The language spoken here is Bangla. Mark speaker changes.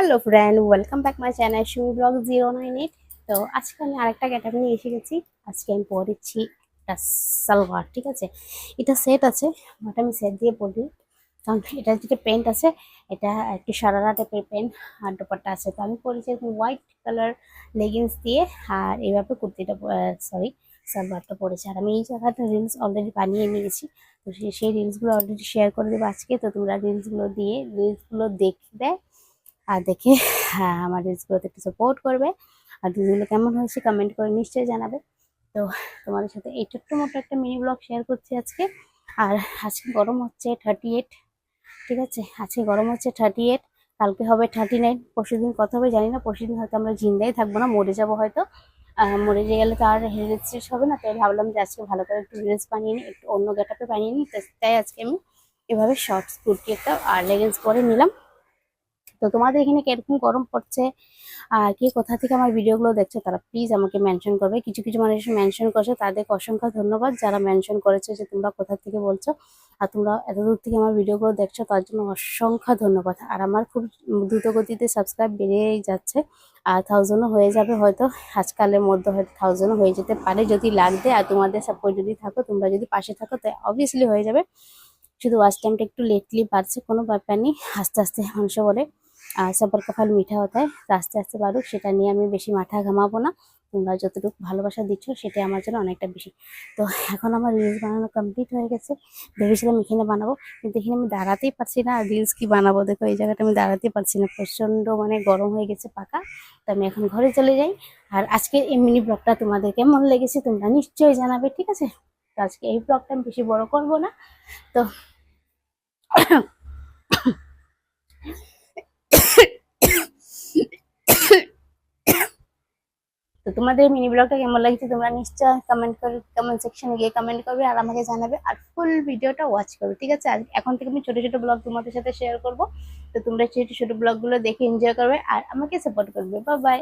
Speaker 1: Hello friend welcome back my channel shoe vlog zero nine eight তো আজকে আমি আরেকটা গেটাপ নিয়ে এসে গেছি। আজকে আমি পরেছি একটা সালোয়ার, ঠিক আছে? এটা সেট আছে বাট আমি সেট দিয়ে পরি কারণ এটা যেটা পেন্ট আছে, এটা একটু সারারা টাইপের পেন্ট আর দোপাট্টা আছে। তো আমি পরেছি হোয়াইট কালার লেগিংস দিয়ে, আর এইভাবে কুর্তিটা সরি সালোয়ারটা পরেছি। আর আমি এই জায়গাটা রিলস অলরেডি বানিয়ে নিয়েছি। তো সেই রিলসগুলো অলরেডি শেয়ার করে দেবো আজকে। তো তোমরা রিলসগুলো দিয়ে রিলসগুলো দেখবে। আর দেখে হ্যাঁ আমার রিলসগুলোতে একটু সাপোর্ট করবে। আর রিলসগুলো কেমন হয়েছে কমেন্ট করে নিশ্চয়ই জানাবে। তো তোমাদের সাথে এই ছোট্ট মোটো একটা মিনি ব্লগ শেয়ার করছি আজকে। আর আজকে গরম হচ্ছে থার্টি এইট ঠিক আছে? আজকে গরম হচ্ছে থার্টি এইট কালকে হবে থার্টি নাইন পরশু দিন কত হবে, জানি না পরশু দিন হয়তো আমরা জিন্দাই থাকব না, মরে যাব হয়তো। মরে যে গেলে তো আর শেষ হবে না, তাই ভাবলাম যে আজকে ভালো করে একটু রিলস বানিয়ে নিই, একটু অন্য গেটাপে বানিয়ে নিই। তাই আজকে আমি এভাবে শর্টস কুর্তি একটা আর লেগিংস পরে নিলাম। তো তোমাদের এখানে কীরকম গরম পড়ছে? আর কে কোথা থেকে আমার ভিডিওগুলো দেখছ তারা প্লিজ আমাকে মেনশন করবে। কিছু কিছু মানুষ মেনশন করছে তাদেরকে অসংখ্য ধন্যবাদ যারা মেনশন করেছে যে তোমরা কোথা থেকে বলছো। আর তোমরা এত দূর থেকে আমার ভিডিওগুলো দেখছ, তার জন্য অসংখ্য ধন্যবাদ। আর আমার খুব দ্রুত গতিতে সাবস্ক্রাইব বেড়েই যাচ্ছে। আর থাউজেন্ডও হয়ে যাবে হয়তো, আজকালের মধ্যে হয়তো থাউজেন্ডও হয়ে যেতে পারে যদি লাগবে। আর তোমাদের সাপোর্ট যদি থাকো, তোমরা যদি পাশে থাকো, তাই অবভিয়াসলি হয়ে যাবে। শুধু ওয়াচ টাইমটা একটু লেটলি বাড়ছে, কোনো ব্যাপার নেই। আস্তে আস্তে মানুষ বলে। সবার কপাল মিঠা হতে আস্তে আস্তে বাড়ুক, সেটা নিয়ে আমি বেশি মাথা ঘামাবো না। তোমরা যতটুকু ভালোবাসা দিচ্ছ, সেটাই আমার জন্য অনেকটা বেশি। তো এখন আমার রিলস বানানো কমপ্লিট হয়ে গেছে। ভেবেছিলাম এখানে বানাবো, কিন্তু এখানে আমি দাঁড়াতেই পারছি না। রিলস কি বানাবো? দেখো, এই জায়গাটা আমি দাঁড়াতেই পারছি না। প্রচণ্ড মানে গরম হয়ে গেছে পাকা। তো আমি এখন ঘরে চলে যাই। আর আজকের এই মিনি ব্লগটা তোমাদের কেমন লেগেছে, তোমরা নিশ্চয়ই জানাবে, ঠিক আছে? তো আজকে এই ব্লগটা আমি বেশি বড় করব না। তো তো তোমাদের মিনি ব্লগটা কেমন লাগছে তোমরা নিশ্চয় কমেন্ট করে কমেন্ট সেকশনে গিয়ে কমেন্ট করবে আর আমাকে জানাবে আর ফুল ভিডিওটা ওয়াচ করবে, ঠিক আছে? আর এখন থেকে আমি ছোটো ছোটো ব্লগ তোমাদের সাথে শেয়ার করব। তো তোমরা ছোটো ছোটো ব্লগগুলো দেখে এনজয় করবে আর আমাকে সাপোর্ট করবে। বা বাই